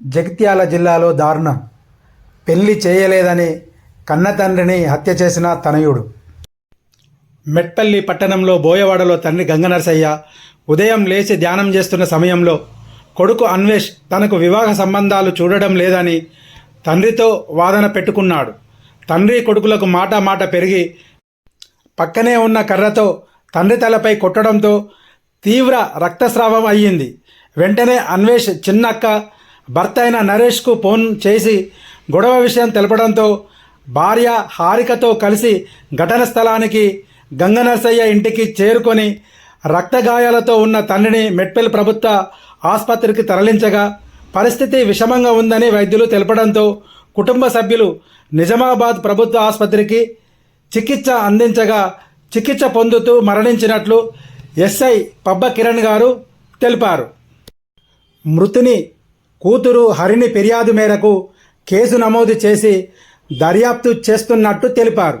జగిత్యాల జిల్లాలో దారుణం. పెళ్ళి చేయలేదని కన్న తండ్రిని హత్య చేసిన తనయుడు. మెట్పల్లి పట్టణంలో బోయవాడలో తండ్రి గంగనరసయ్య ఉదయం లేచి ధ్యానం చేస్తున్న సమయంలో కొడుకు అన్వేష్ తనకు వివాహ సంబంధాలు చూడడం లేదని తండ్రితో వాదన పెట్టుకున్నాడు. తండ్రి కొడుకులకు మాట మాట పెరిగి పక్కనే ఉన్న కర్రతో తండ్రి తలపై కొట్టడంతో తీవ్ర రక్తస్రావం అయ్యింది. వెంటనే అన్వేష్ చిన్నక్క భర్త అయిన నరేష్కు ఫోన్ చేసి గొడవ విషయం తెలపడంతో భార్య హారికతో కలిసి ఘటన స్థలానికి గంగనరసయ్య ఇంటికి చేరుకొని రక్తగాయాలతో ఉన్న తండ్రిని మెట్పెల్ ప్రభుత్వ ఆసుపత్రికి తరలించగా పరిస్థితి విషమంగా ఉందని వైద్యులు తెలపడంతో కుటుంబ సభ్యులు నిజామాబాద్ ప్రభుత్వ ఆసుపత్రికి చికిత్స అందించగా చికిత్స పొందుతూ మరణించినట్లు ఎస్ఐ పబ్బ కిరణ్ గారు తెలిపారు. మృతుని కూతురు హరిణి ఫిర్యాదు మేరకు కేసు నమోదు చేసి దర్యాప్తు చేస్తున్నట్టు తెలిపారు.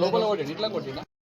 లోపల కొట్టి ఇట్లా కొట్టినా